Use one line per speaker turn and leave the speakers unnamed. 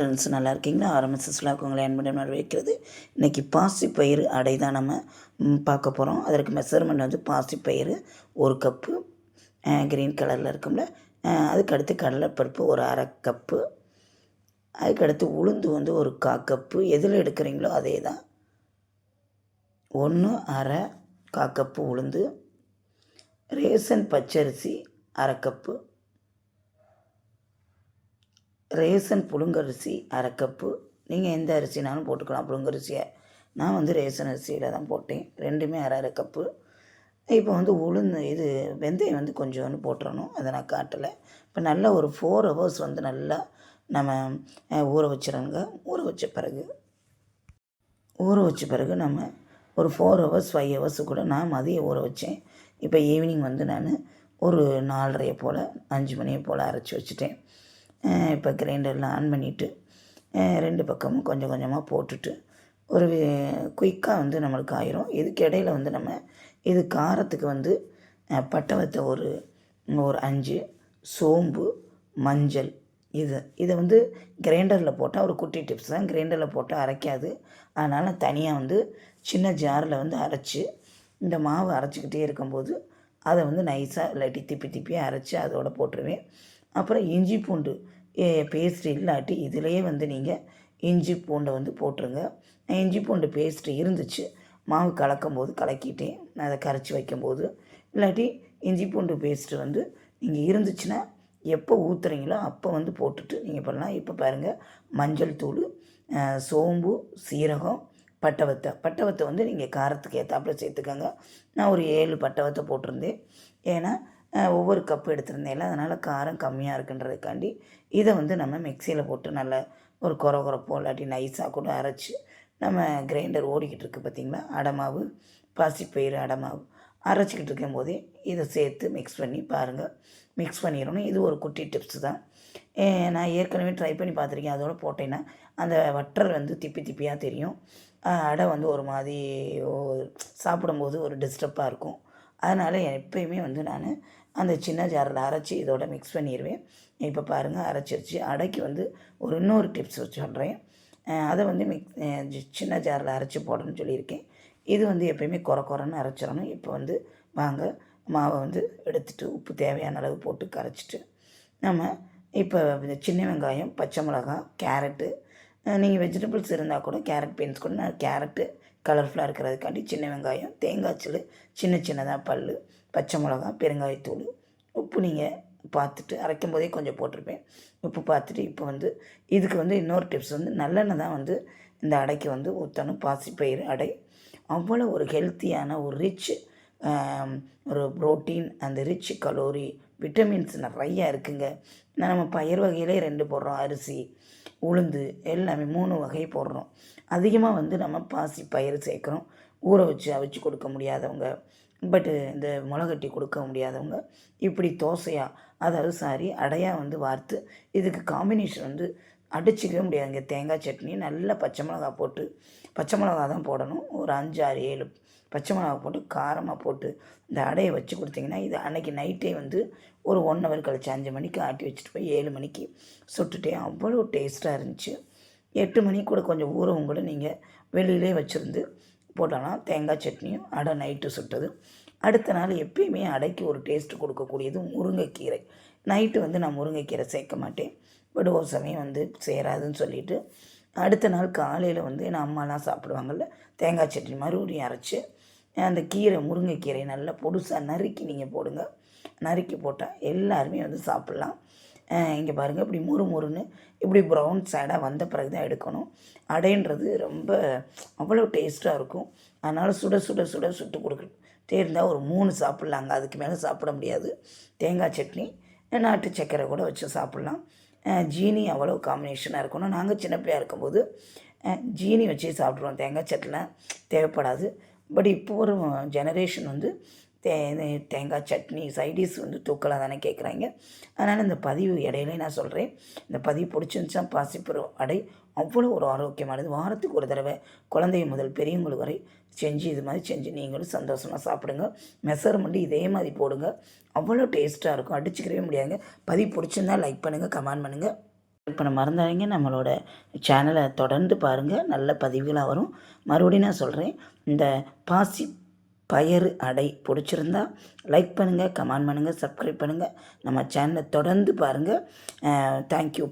Friends நல்லா இருக்கீங்களா? ஆரம்பிச்சஸ்லாக்கு உங்களை அன்புடன் வரவேற்கிறது. இன்றைக்கி பாசிப்பயிறு அடை தான் நம்ம பார்க்க போகிறோம் அதற்கு மெஷர்மெண்ட் வந்து பாசிப்பயிறு ஒரு கப்பு க்ரீன் கலரில் இருக்கும்ல. அதுக்கடுத்து கடலைப்பருப்பு ஒரு அரை கப்பு. அதுக்கடுத்து உளுந்து வந்து ஒரு கா கப்பு. எதில் எடுக்கிறீங்களோ அதே தான். ஒன்று அரை கா கப்பு உளுந்து. ரேசன் பச்சரிசி அரை கப்பு. ரேசன் புழுங்கரிசி அரை கப்பு. நீங்கள் எந்த அரிசினாலும் போட்டுக்கலாம் புழுங்கரிசியை. நான் வந்து ரேசன் அரிசியில் தான் போட்டேன். ரெண்டுமே அரை அரை கப்பு. இப்போ வந்து உளுந்து இது வெந்தயம் வந்து கொஞ்சோண்டு போட்டுறணும். அதை நான் காட்டலை. இப்போ நல்லா ஒரு ஃபோர் ஹவர்ஸ் வந்து நல்லா நம்ம ஊற வச்சிடணுங்க. ஊற வச்ச பிறகு ஊற வச்ச பிறகு நம்ம ஒரு ஃபோர் ஹவர்ஸ் ஃபைவ் ஹவர்ஸ் கூட நான் மதியம் ஊற வச்சேன். இப்போ ஈவினிங் வந்து நான் ஒரு நாலரையை போல் அஞ்சு மணியை போல் அரைச்சி வச்சுட்டேன். இப்போ கிரைண்டரில் ஆன் பண்ணிவிட்டு ரெண்டு பக்கமும் கொஞ்சம் கொஞ்சமாக போட்டுட்டு ஒரு குயிக்காக வந்து நம்மளுக்கு ஆயிரும். இதுக்கு இடையில வந்து நம்ம இது காரத்துக்கு வந்து பட்டவத்தை பட்டை ஒரு ஒரு அஞ்சு சோம்பு மஞ்சள் இது. இதை வந்து கிரைண்டரில் போட்டால் ஒரு குட்டி டிப்ஸ் தான். கிரைண்டரில் போட்டால் அரைக்காது. அதனால் தனியாக வந்து சின்ன ஜாரில் வந்து அரைச்சி இந்த மாவு அரைச்சிக்கிட்டே இருக்கும்போது அதை வந்து நைஸாக இல்லாட்டி திப்பி திப்பி அரைச்சி அதோட போட்டுருவேன். அப்புறம் இஞ்சி பூண்டு பேஸ்ட் இல்லாட்டி இதிலையே வந்து நீங்கள் இஞ்சி பூண்டை வந்து போட்டுருங்க. இஞ்சி பூண்டு பேஸ்ட் இருந்துச்சு. மாவு கலக்கும் போது கலக்கிட்டேன் நான் அதை கரைச்சி வைக்கும்போது இல்லாட்டி இஞ்சி பூண்டு பேஸ்ட்டு வந்து நீங்கள் இருந்துச்சுன்னா எப்போ ஊற்றுறீங்களோ அப்போ வந்து போட்டுட்டு நீங்கள் பண்ணலாம். இப்போ பாருங்கள் மஞ்சள் தூள் சோம்பு சீரகம் பட்டவத்தை. பட்டவத்தை வந்து நீங்கள் காரத்துக்கு ஏற்றாப்புல சேர்த்துக்கோங்க. நான் ஒரு ஏழு பட்டவத்தை போட்டிருந்தேன். ஏன்னா ஒவ்வொரு கப்பு எடுத்திருந்தேன்ல அதனால் காரம் கம்மியாக இருக்குன்றதுக்காண்டி இதை வந்து நம்ம மிக்சியில் போட்டு நல்ல ஒரு குறை குறைப்போ இல்லாட்டி நைஸாக கூட அரைச்சி நம்ம கிரைண்டர் ஓடிக்கிட்டு இருக்கு பார்த்திங்களா அடமாவு பாசிப்பயிறு அடமாவு அரைச்சிக்கிட்டு இருக்கும் போதே இதை சேர்த்து மிக்ஸ் பண்ணி பாருங்கள் மிக்ஸ் பண்ணிடணும். இது ஒரு குட்டி டிப்ஸ் தான். நான் ஏற்கனவே ட்ரை பண்ணி பார்த்துருக்கேன். அதோட போட்டேன்னா அந்த வற்றல் வந்து திப்பி திப்பியாக தெரியும். அடை வந்து ஒரு மாதிரி சாப்பிடும்போது ஒரு டிஸ்டர்பாக இருக்கும். அதனால் எப்பயுமே வந்து நான் அந்த சின்ன ஜாரில் அரைச்சி இதோட மிக்ஸ் பண்ணிடுவேன் இப்போ பாருங்கள் அரைச்சிருச்சு. அடைக்கு வந்து ஒரு இன்னொரு டிப்ஸ் சொல்கிறேன் அதை வந்து மிக் சின்ன ஜாரில் அரைச்சி போடணும்னு சொல்லியிருக்கேன். இது வந்து எப்பயுமே குறை குறைன்னு அரைச்சிடணும். இப்போ வந்து வாங்க மாவை வந்து எடுத்துகிட்டு உப்பு தேவையான அளவு போட்டு கரைச்சிட்டு நம்ம இப்போ இந்த சின்ன வெங்காயம் பச்சை மிளகாய் கேரட்டு நீங்கள் வெஜிடபிள்ஸ் இருந்தால் கூட கேரட் பீன்ஸ் கூட நான் கேரட்டு கலர்ஃபுல்லாக இருக்கிறதுக்காண்டி சின்ன வெங்காயம் தேங்காய் சில்லு சின்ன சின்னதாக பல் பச்சை மிளகாய் பெருங்காயத்தூள் உப்பு நீங்கள் பார்த்துட்டு அரைக்கும் போதே கொஞ்சம் போட்டிருப்பேன். உப்பு பார்த்துட்டு இப்போ வந்து இதுக்கு வந்து இன்னொரு டிப்ஸ் வந்து நல்லெண்ணெய் தான் வந்து இந்த அடைக்கு வந்து ஊற்றணும் பாசிப்பயிறு அடை. அவ்வளோ ஒரு ஹெல்த்தியான ஒரு ரிச் ஒரு ப்ரோட்டீன் அந்த ரிச் கலோரி விட்டமின்ஸ் நிறையா இருக்குங்க. நம்ம பயிர் வகையிலே ரெண்டு போடுறோம் அரிசி உளுந்து எல்லாமே மூணு வகை போடுறோம். அதிகமாக வந்து நம்ம பாசி பயிர் சேர்க்குறோம். ஊற வச்சு அவிச்சு கொடுக்க முடியாதவங்க பட்டு இந்த முளைகட்டி கொடுக்க முடியாதவங்க இப்படி தோசையாக அதாவது சாரி அடையாக வந்து வார்த்து இதுக்கு காம்பினேஷன் வந்து அடிச்சிக்கவே முடியாதுங்க. தேங்காய் சட்னி நல்லா பச்சை மிளகா போட்டு பச்சை மிளகா தான் போடணும். ஒரு அஞ்சு ஆறு ஏழு பச்சை மிளகா போட்டு காரமாக போட்டு இந்த அடையை வச்சு கொடுத்தீங்கன்னா இது அன்னைக்கு நைட்டே வந்து ஒரு ஒன் ஹவர் கழிச்சு அஞ்சு மணிக்கு ஆட்டி வச்சுட்டு போய் ஏழு மணிக்கு சுட்டுட்டேன். அவ்வளோ டேஸ்ட்டாக இருந்துச்சு. எட்டு மணி கூட கொஞ்சம் ஊறவும் கூட நீங்கள் வெளியிலே வச்சுருந்து போட்டலாம் தேங்காய் சட்னியும் அடை நைட்டு சுட்டது. அடுத்த நாள் எப்பயுமே அடைக்கு ஒரு டேஸ்ட் கொடுக்கக்கூடியது முருங்கைக்கீரை. நைட்டு வந்து நான் முருங்கைக்கீரை சேர்க்க மாட்டேன். பட் ஒரு சமயம் வந்து சேராதுன்னு சொல்லிட்டு அடுத்த நாள் காலையில் வந்து என் அம்மாலாம் சாப்பிடுவாங்கள்ல தேங்காய் சட்னி மறுபடியும் அரைச்சி அந்த கீரை முருங்கைக்கீரை நல்லா பொடுசாக நறுக்கி நீங்கள் போடுங்க. நறுக்கி போட்டால் எல்லாருமே வந்து சாப்பிட்லாம். இங்கே பாருங்கள் இப்படி முறு முறுன்னு இப்படி ப்ரௌன் சைடாக வந்த பிறகு தான் எடுக்கணும். அடைன்றது ரொம்ப அவ்வளோ டேஸ்ட்டாக இருக்கும். அதனால் சுட சுட சுட சுட்டு கொடுக்கணும் தேர்ந்தால் ஒரு மூணு சாப்பிட்லாங்க. அதுக்கு மேலே சாப்பிட முடியாது. தேங்காய் சட்னி நாட்டு சக்கரை கூட வச்சு சாப்பிட்லாம். ஜீனி அவ்வளோ காம்பினேஷனாக இருக்கணும். நாங்கள் சின்ன பிள்ளையா இருக்கும்போது ஜீனி வச்சு சாப்பிட்ருவோம் தேங்காய் சட்னி தேவைப்படாது. பட் இப்போ ஒரு ஜெனரேஷன் வந்து தே இது தேங்காய் சட்னி சைடிஸ் வந்து தூக்கலாக தானே கேட்குறாங்க அதனால் இந்த பதிவு இடையிலே நான் சொல்கிறேன் இந்த பதிவு பிடிச்சிருந்துச்சா பாசிப்பருவம் அடை அவ்வளோ ஒரு ஆரோக்கியமானது. வாரத்துக்கு ஒரு தடவை குழந்தை முதல் பெரியவங்களுக்கு வரை செஞ்சு இது மாதிரி செஞ்சு நீங்களும் சந்தோஷமாக சாப்பிடுங்க. மெஷர்மெண்ட்டு இதே மாதிரி போடுங்க. அவ்வளோ டேஸ்ட்டாக இருக்கும். அடிச்சுக்கவே முடியாதுங்க. பதிவு பிடிச்சிருந்தா லைக் பண்ணுங்கள் கமெண்ட் பண்ணுங்கள் பண்ண மறந்தாதீங்க நம்மளோட சேனலை தொடர்ந்து பாருங்கள் நல்ல பதிவுகளாக வரும். மறுபடியும் நான் சொல்கிறேன் இந்த பாசி பயறு அடை பிடிச்சிருந்தா லைக் பண்ணுங்கள் கமெண்ட் பண்ணுங்கள் சப்ஸ்கிரைப் பண்ணுங்கள் நம்ம சேனலை தொடர்ந்து பாருங்கள் தேங்க்யூ